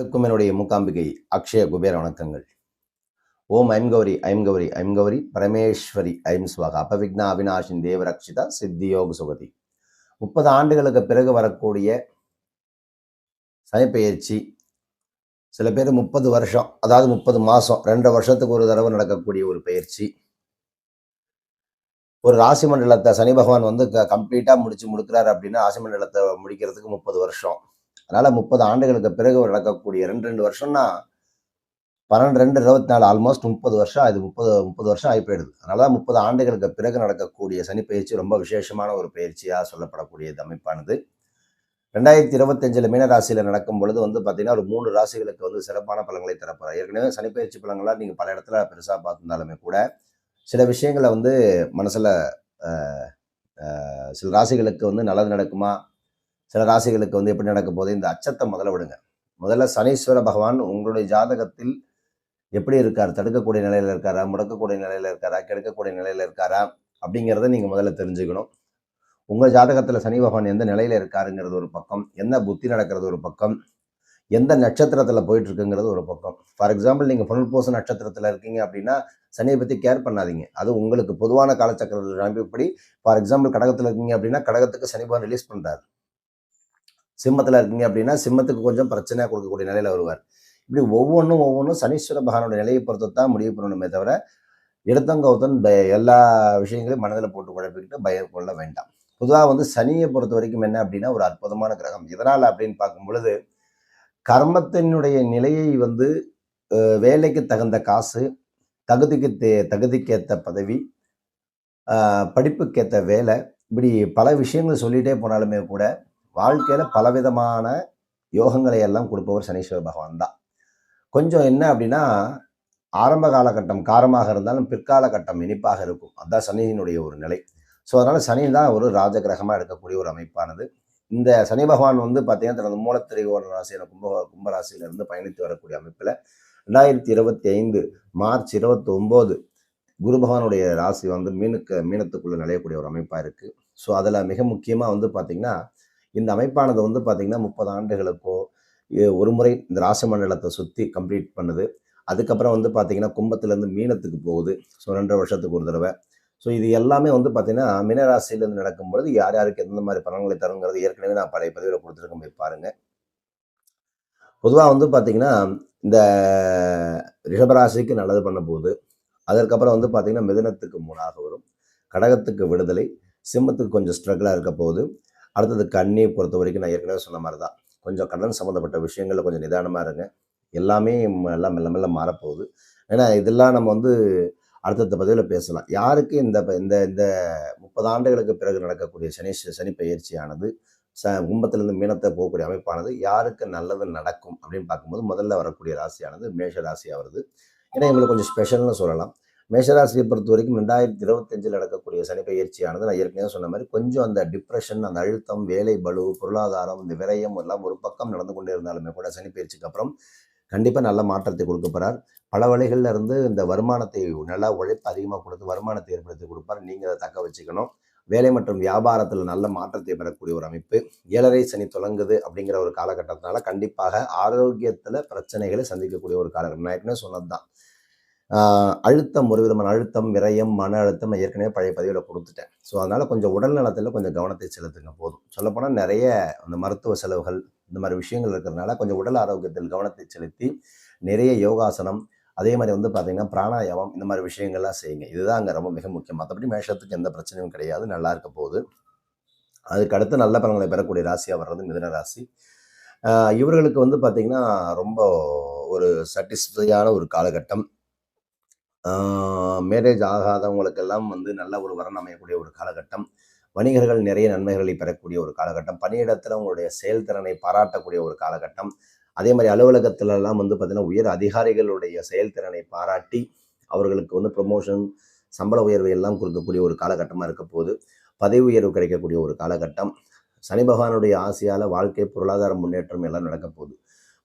இருக்கும் என்னுடைய மூக்காம்பிகை அக்ஷய குபேர வணக்கங்கள். ஓம் ஐம் கௌரி ஐம் கௌரி ஐம் கௌரி பரமேஸ்வரி ஐம் ஸ்வகா அபவிக்னா அவினாஷின் தேவரக்ஷிதா சித்தியோக சுகதி. முப்பது ஆண்டுகளுக்கு பிறகு வரக்கூடிய சனிப்பெயர்ச்சி சில பேர் முப்பது வருஷம் அதாவது முப்பது மாதம் ரெண்டு வருஷத்துக்கு ஒரு தடவை நடக்கக்கூடிய ஒரு பயிற்சி ஒரு ராசி மண்டலத்தை சனி பகவான் வந்து கம்ப்ளீட்டாக முடிச்சு முடிக்கிறார் அப்படின்னா ராசி மண்டலத்தை முடிக்கிறதுக்கு முப்பது வருஷம். அதனால் முப்பது ஆண்டுகளுக்கு பிறகு நடக்கக்கூடிய ரெண்டு ரெண்டு வருஷம்னா பன்னெண்டு ரெண்டு இருபத்தி நாலு ஆல்மோஸ்ட் முப்பது வருஷம் அது முப்பது முப்பது வருஷம் ஆகி போயிடுது. அதனால தான் முப்பது ஆண்டுகளுக்கு பிறகு நடக்கக்கூடிய சனி பயிற்சி ரொம்ப விசேஷமான ஒரு பயிற்சியாக சொல்லப்படக்கூடிய அமைப்பானது. ரெண்டாயிரத்தி இருபத்தஞ்சில் மீனராசியில் நடக்கும் பொழுது வந்து பார்த்தீங்கன்னா ஒரு மூணு ராசிகளுக்கு வந்து சிறப்பான பலன்களை தரப்போகிறார் ஏற்கனவே சனிப்பயிற்சி பலன்களாக நீங்கள் பல இடத்துல பெருசாக பார்த்துருந்தாலுமே கூட சில விஷயங்களை வந்து மனசில் சில ராசிகளுக்கு வந்து நல்லது நடக்குமா? சில ராசிகளுக்கு வந்து எப்படி நடக்க போகுது? இந்த அச்சத்தை முதல்ல விடுங்க. முதல்ல சனீஸ்வர பகவான் உங்களுடைய ஜாதகத்தில் எப்படி இருக்கார்? தடுக்கக்கூடிய நிலையில் இருக்காரா? முடக்கக்கூடிய நிலையில் இருக்காரா? கெடுக்கக்கூடிய நிலையில் இருக்காரா? அப்படிங்கிறத நீங்கள் முதல்ல தெரிஞ்சுக்கணும். உங்கள் ஜாதகத்தில் சனி பகவான் எந்த நிலையில் இருக்காருங்கிறது ஒரு பக்கம். என்ன புத்தி நடக்கிறது ஒரு பக்கம். எந்த நட்சத்திரத்தில் போயிட்டு இருக்குங்கிறது ஒரு பக்கம். ஃபார் எக்ஸாம்பிள் நீங்கள் புனர்பூச நட்சத்திரத்தில் இருக்கீங்க அப்படின்னா சனியை பற்றி கேர் பண்ணாதீங்க. அது உங்களுக்கு பொதுவான காலச்சக்கரத்தில் நம்பிப்படி ஃபார் எக்ஸாம்பிள் கடகத்தில் இருக்கீங்க அப்படின்னா கடகத்துக்கு சனி பகவான் ரிலீஸ் பண்ணுறாரு சிம்மத்தில் இருக்கீங்க அப்படின்னா சிம்மத்துக்கு கொஞ்சம் பிரச்சனையாக கொடுக்கக்கூடிய நிலையில் வருவார். இப்படி ஒவ்வொன்றும் ஒவ்வொன்றும் சனீஸ்வர பகவானுடைய நிலையை பொறுத்து தான் முடிவு பண்ணணுமே தவிர இடத்தங்கௌத்தன் பய எல்லா விஷயங்களையும் மனதில் போட்டு குழப்பிக்கிட்டு பயம் கொள்ள வேண்டாம். பொதுவாக வந்து சனியை பொறுத்த வரைக்கும் என்ன அப்படின்னா ஒரு அற்புதமான கிரகம். இதனால் அப்படின்னு பார்க்கும் பொழுது கர்மத்தினுடைய நிலையை வந்து வேலைக்கு தகுந்த காசு தகுதிக்கு தே தகுதிக்கேற்ற பதவி படிப்புக்கேற்ற வேலை இப்படி பல விஷயங்கள் சொல்லிகிட்டே போனாலுமே கூட வாழ்க்கையில் பலவிதமான யோகங்களை எல்லாம் கொடுப்பவர் சனீஸ்வர பகவான் தான். கொஞ்சம் என்ன அப்படின்னா ஆரம்ப காலகட்டம் காரமாக இருந்தாலும் பிற்கால கட்டம் இனிப்பாக இருக்கும். அதுதான் சனியினுடைய ஒரு நிலை. ஸோ அதனால் சனி தான் ஒரு ராஜகிரகமாக இருக்கக்கூடிய ஒரு அமைப்பானது. இந்த சனி பகவான் வந்து பார்த்தீங்கன்னா தனது மூலத்திரையோட ராசியில் கும்ப கும்பராசியிலிருந்து பயணித்து வரக்கூடிய அமைப்பில் ரெண்டாயிரத்தி இருபத்தி ஐந்து மார்ச் இருபத்தி ஒம்போது குரு பகவானுடைய ராசி வந்து மீனுக்கு மீனத்துக்குள்ளே நிலையக்கூடிய ஒரு அமைப்பாக இருக்குது ஸோ அதில் மிக முக்கியமாக வந்து பார்த்திங்கன்னா இந்த அமைப்பானது வந்து பார்த்திங்கன்னா முப்பது ஆண்டுகளுக்கோ ஒரு முறை இந்த ராசி மண்டலத்தை சுற்றி கம்ப்ளீட் பண்ணுது. அதுக்கப்புறம் வந்து பார்த்திங்கன்னா கும்பத்துலேருந்து மீனத்துக்கு போகுது. ஸோ ரெண்டரை வருஷத்துக்கு ஒரு தடவை. ஸோ இது எல்லாமே வந்து பார்த்திங்கன்னா மீனராசிலேருந்து நடக்கும்பொழுது யார் யாருக்கு எந்த மாதிரி பலன்களை தருங்கிறது ஏற்கனவே நான் பழைய பதிவில் கொடுத்துருக்க போய் பாருங்கள் பொதுவாக வந்து பார்த்திங்கன்னா இந்த ரிஷபராசிக்கு நல்லது பண்ண போகுது. அதற்கப்புறம் வந்து பார்த்திங்கன்னா மிதனத்துக்கு மூணாக வரும். கடகத்துக்கு விடுதலை. சிம்மத்துக்கு கொஞ்சம் ஸ்ட்ரகிளாக இருக்க போகுது. அடுத்தது கண்ணியை பொறுத்த வரைக்கும் நான் ஏற்கனவே சொன்ன மாதிரி தான் கொஞ்சம் கடன் சம்மந்தப்பட்ட விஷயங்களில் கொஞ்சம் நிதானமாக இருங்க. எல்லாமே எல்லாம் மெல்ல மெல்ல மாறப்போகுது. ஏன்னா இதெல்லாம் நம்ம வந்து அடுத்தடுத்த பதிவில் பேசலாம். யாருக்கு இந்த இந்த இந்த முப்பது ஆண்டுகளுக்கு பிறகு நடக்கக்கூடிய சனி சனி பயிற்சியானது ச கும்பத்திலிருந்து மீனத்தை போகக்கூடிய அமைப்பானது யாருக்கு நல்லது நடக்கும் அப்படின்னு பார்க்கும்போது முதல்ல வரக்கூடிய ராசியானது மேஷ ராசியாக வருது. ஏன்னா எங்களுக்கு கொஞ்சம் ஸ்பெஷல்னு சொல்லலாம். மேஷராசியை பொறுத்த வரைக்கும் ரெண்டாயிரத்தி இருபத்தஞ்சில் நடக்கக்கூடிய சனி பயிற்சியானது நான் ஏற்கனவே சொன்ன மாதிரி கொஞ்சம் அந்த டிப்ரெஷன் அந்த அழுத்தம் வேலை பலு பொருளாதாரம் இந்த விரயம் எல்லாம் ஒரு பக்கம் நடந்து கொண்டே இருந்தாலுமே கூட சனி பயிற்சிக்கு அப்புறம் கண்டிப்பாக நல்ல மாற்றத்தை கொடுக்க போகிறார் பல வழிகளில் இருந்து இந்த வருமானத்தை நல்லா உழைப்பு அதிகமாக கொடுத்து வருமானத்தை ஏற்படுத்தி கொடுப்பார். நீங்கள் அதை தக்க வச்சுக்கணும். வேலை மற்றும் வியாபாரத்தில் நல்ல மாற்றத்தை பெறக்கூடிய ஒரு அமைப்பு. ஏழரை சனி தொடங்குது அப்படிங்கிற ஒரு காலகட்டத்தினால கண்டிப்பாக ஆரோக்கியத்தில் பிரச்சனைகளை சந்திக்கக்கூடிய ஒரு காலகட்டம். நான் ஏற்கனவே சொன்னது தான் அழுத்தம் ஒரு விதமான அழுத்தம் விரயம் மன அழுத்தம் ஏற்கனவே பழைய பதிவில் கொடுத்துட்டேன். ஸோ அதனால் கொஞ்சம் உடல் நலத்தில் கொஞ்சம் கவனத்தை செலுத்துங்க போதும். சொல்லப்போனால் நிறைய அந்த மருத்துவ செலவுகள் இந்த மாதிரி விஷயங்கள் இருக்கிறதுனால கொஞ்சம் உடல் ஆரோக்கியத்தில் கவனத்தை செலுத்தி நிறைய யோகாசனம் அதே மாதிரி வந்து பார்த்தீங்கன்னா பிராணாயாமம் இந்த மாதிரி விஷயங்கள்லாம் செய்யுங்க. இதுதான் அங்கே ரொம்ப மிக முக்கியம். மற்றபடி மேஷத்துக்கு எந்த பிரச்சனையும் கிடையாது நல்லா இருக்க போகுது. அதுக்கு அடுத்து நல்ல பலன்களை பெறக்கூடிய ராசியாக வர்றது மிதன ராசி. இவர்களுக்கு வந்து பார்த்திங்கன்னா ரொம்ப ஒரு சாட்டிஸ்ஃபையான ஒரு காலகட்டம். மேரேஜ் ஆகாதவங்களுக்கெல்லாம் வந்து நல்ல ஒரு வரன் அமையக்கூடிய ஒரு காலகட்டம். வணிகர்கள் நிறைய நன்மைகளை பெறக்கூடிய ஒரு காலகட்டம். பணியிடத்தில் உங்களுடைய செயல்திறனை பாராட்டக்கூடிய ஒரு காலகட்டம். அதே மாதிரி அலுவலகத்திலலாம் வந்து பார்த்திங்கன்னா உயர் அதிகாரிகளுடைய செயல்திறனை பாராட்டி அவர்களுக்கு வந்து ப்ரொமோஷன் சம்பள உயர்வு எல்லாம் கொடுக்கக்கூடிய ஒரு காலகட்டமாக இருக்க போது பதவி உயர்வு கிடைக்கக்கூடிய ஒரு காலகட்டம். சனி பகவானுடைய ஆசையால் வாழ்க்கை பொருளாதார முன்னேற்றம் எல்லாம் நடக்க போகுது.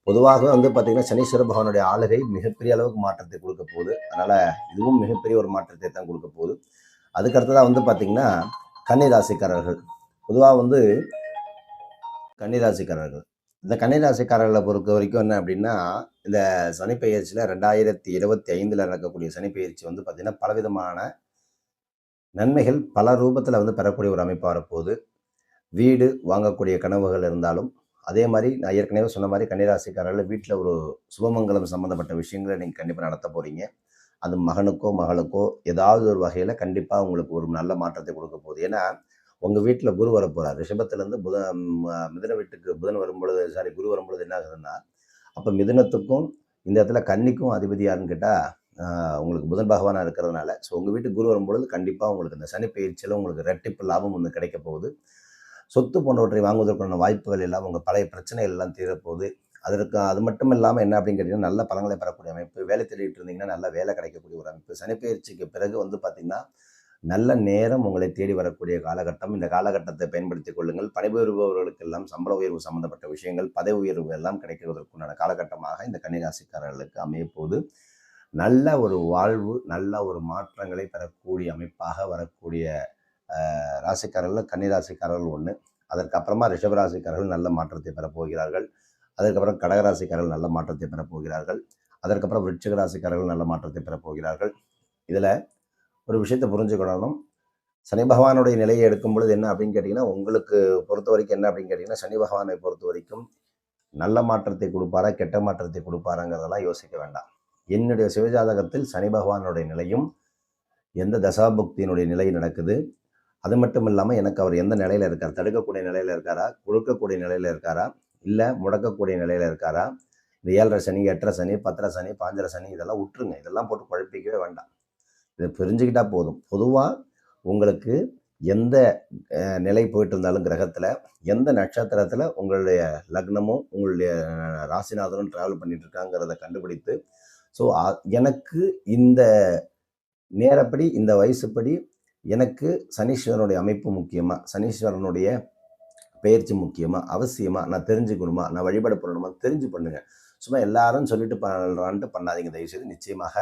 பொதுவாக வந்து பார்த்தீங்கன்னா சனீஸ்வர பகவானுடைய ஆளுகை மிகப்பெரிய அளவுக்கு மாற்றத்தை கொடுக்க போகுது. அதனால் இதுவும் மிகப்பெரிய ஒரு மாற்றத்தை தான் கொடுக்க போகுது. அதுக்கு அடுத்ததாக வந்து பார்த்தீங்கன்னா கன்னிராசிக்காரர்கள். பொதுவாக வந்து கன்னிராசிக்காரர்கள். இந்த கன்னிராசிக்காரர்களை பொறுத்த வரைக்கும் என்ன அப்படின்னா இந்த சனிப்பெயர்ச்சியில் ரெண்டாயிரத்தி இருபத்தி ஐந்தில் நடக்கக்கூடிய சனிப்பெயர்ச்சி வந்து பார்த்திங்கன்னா பலவிதமான நன்மைகள் பல ரூபத்தில் வந்து பெறக்கூடிய ஒரு அமைப்பாக இருப்போது வீடு வாங்கக்கூடிய கனவுகள் இருந்தாலும் அதே மாதிரி நான் ஏற்கனவே சொன்ன மாதிரி கன்னிராசிக்காரர்கள் வீட்டில் ஒரு சுபமங்கலம் சம்மந்தப்பட்ட விஷயங்களை நீங்கள் கண்டிப்பாக நடத்த போகிறீங்க அது மகனுக்கோ மகளுக்கோ ஏதாவது ஒரு வகையில் கண்டிப்பாக உங்களுக்கு ஒரு நல்ல மாற்றத்தை கொடுக்க போகுது. ஏன்னா உங்கள் வீட்டில் குரு வரப்போகிறார் ரிஷபத்துலேருந்து புத மிதன வீட்டுக்கு புதன் வரும்பொழுது சாரி குரு வரும்பொழுது என்ன ஆகுதுன்னா அப்போ மிதனத்துக்கும் இந்த இடத்துல கன்னிக்கும் அதிபதி யாருன்னு கேட்டால் உங்களுக்கு புதன் பகவானாக இருக்கிறதுனால. ஸோ உங்கள் வீட்டுக்கு குரு வரும்பொழுது கண்டிப்பாக உங்களுக்கு இந்த சனி பயிற்சியில் உங்களுக்கு ரெட்டிப்பு லாபம் ஒன்று கிடைக்க போகுது. சொத்து போன்றவற்றை வாங்குவதற்கான வாய்ப்புகள் எல்லாம் உங்கள் பழைய பிரச்சனைகள் எல்லாம் தீரப்போகுது. அதற்கு அது மட்டும் இல்லாமல் என்ன அப்படின்னு கேட்டிங்கன்னா நல்ல பழங்களை பெறக்கூடிய அமைப்பு வேலை தேடிட்டு இருந்தீங்கன்னா நல்ல வேலை கிடைக்கக்கூடிய ஒரு அமைப்பு. சனிப்பெயர்ச்சிக்கு பிறகு வந்து பார்த்திங்கன்னா நல்ல நேரம் உங்களை தேடி வரக்கூடிய காலகட்டம். இந்த காலகட்டத்தை பயன்படுத்திக் கொள்ளுங்கள். பணிபுரிபவர்களுக்கெல்லாம் சம்பள உயர்வு சம்பந்தப்பட்ட விஷயங்கள் பதவி உயர்வு எல்லாம் கிடைக்கிறதற்குண்டான காலகட்டமாக இந்த கன்னிராசிக்காரர்களுக்கு அமையப்போது நல்ல ஒரு வாழ்வு நல்ல ஒரு மாற்றங்களை பெறக்கூடிய அமைப்பாக வரக்கூடிய ராசிக்காரர்கள் கன்னிராசிக்காரர்கள் ஒன்று அதற்கப்புறமா ரிஷபராசிக்காரர்கள் நல்ல மாற்றத்தை பெறப்போகிறார்கள் அதற்கப்புறம் கடகராசிக்காரர்கள் நல்ல மாற்றத்தை பெறப்போகிறார்கள் அதற்கப்புறம் விருட்சிக ராசிக்காரர்கள் நல்ல மாற்றத்தை பெறப்போகிறார்கள் இதில் ஒரு விஷயத்தை புரிஞ்சுக்கணும் சனி பகவானுடைய நிலையை எடுக்கும் பொழுது என்ன அப்படின்னு கேட்டிங்கன்னா உங்களுக்கு பொறுத்த வரைக்கும் என்ன அப்படின்னு கேட்டிங்கன்னா சனி பகவானை பொறுத்த வரைக்கும் நல்ல மாற்றத்தை கொடுப்பாரா கெட்ட மாற்றத்தை கொடுப்பாராங்கிறதெல்லாம் யோசிக்க வேண்டாம். என்னுடைய சிவஜாதகத்தில் சனி பகவானுடைய நிலையும் எந்த தசாபுக்தியினுடைய நிலை நடக்குது. அது மட்டும் இல்லாமல் எனக்கு அவர் எந்த நிலையில் இருக்கார்? தடுக்கக்கூடிய நிலையில் இருக்காரா? கொடுக்கக்கூடிய நிலையில் இருக்காரா? இல்லை முடக்கக்கூடிய நிலையில் இருக்காரா? இந்த ஏழரை சனி எட்டரை சனி பத்தரை சனி பாஞ்சரை சனி இதெல்லாம் விட்டுருங்க. இதெல்லாம் போட்டு குழப்பிக்கவே வேண்டாம். இதை புரிஞ்சுக்கிட்டா போதும். பொதுவாக உங்களுக்கு எந்த நிலை போயிட்டு இருந்தாலும் கிரகத்தில் எந்த நட்சத்திரத்தில் உங்களுடைய லக்னமும் உங்களுடைய ராசிநாதனும் ட்ராவல் பண்ணிட்டு இருக்காங்கிறத கண்டுபிடித்து ஸோ எனக்கு இந்த நேரப்படி இந்த வயசுப்படி எனக்கு சனீஸ்வரனுடைய அமைப்பு முக்கியமாக சனீஸ்வரனுடைய பெயர்ச்சி முக்கியமாக அவசியமாக நான் தெரிஞ்சுக்கணுமா? நான் வழிபாடு பண்ணணுமா? தெரிஞ்சு பண்ணுங்கள் சும்மா எல்லாரும் சொல்லிட்டு பண்ணுறான்ட்டு பண்ணாதீங்க. தயவுசெய்து நிச்சயமாக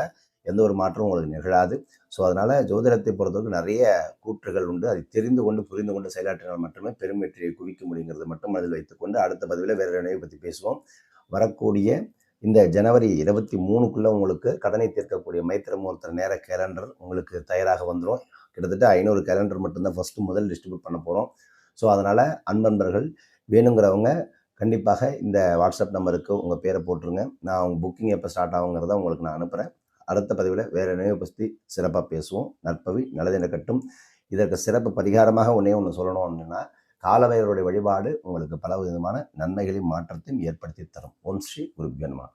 எந்த ஒரு மாற்றமும் உங்களுக்கு நிகழாது. ஸோ அதனால் ஜோதிடத்தை பொறுத்தவரைக்கும் நிறைய கூற்றுகள் உண்டு. அதை தெரிந்து கொண்டு புரிந்து கொண்டு செயலாற்றினால் மட்டுமே பெரும் வெற்றியை குவிக்க முடியுங்கிறது மட்டும் அதில் வைத்துக்கொண்டு அடுத்த பதிவில் வேறு நினைவை பற்றி பேசுவோம். வரக்கூடிய இந்த ஜனவரி இருபத்தி மூணுக்குள்ளே உங்களுக்கு கடனை தீர்க்கக்கூடிய மைத்திர முகூர்த்த நேர கேலண்டர் உங்களுக்கு தயாராக வந்துடும் கிட்டத்தட்ட ஐநூறு கேலண்டர் மட்டும்தான் ஃபஸ்ட்டு முதல் டிஸ்ட்ரிபியூட் பண்ண போகிறோம் ஸோ அதனால் அன்பன்பர்கள் வேணுங்கிறவங்க கண்டிப்பாக இந்த வாட்ஸ்அப் நம்பருக்கு உங்கள் பேரை போட்டுருங்க. நான் உங்கள் புக்கிங் எப்போ ஸ்டார்ட் ஆகுங்கிறத உங்களுக்கு நான் அனுப்புகிறேன் அடுத்த பதிவில் வேறு நினைவு பற்றி சிறப்பாக பேசுவோம். நற்பவி நல்லது இதற்கு சிறப்பு பரிகாரமாக ஒன்றே ஒன்று சொல்லணும் அப்படின்னா காலவையருடைய வழிபாடு உங்களுக்கு பல விதமான நன்மைகளையும் மாற்றத்தையும் ஏற்படுத்தி தரும். ஓம் ஸ்ரீ குருபியன்மா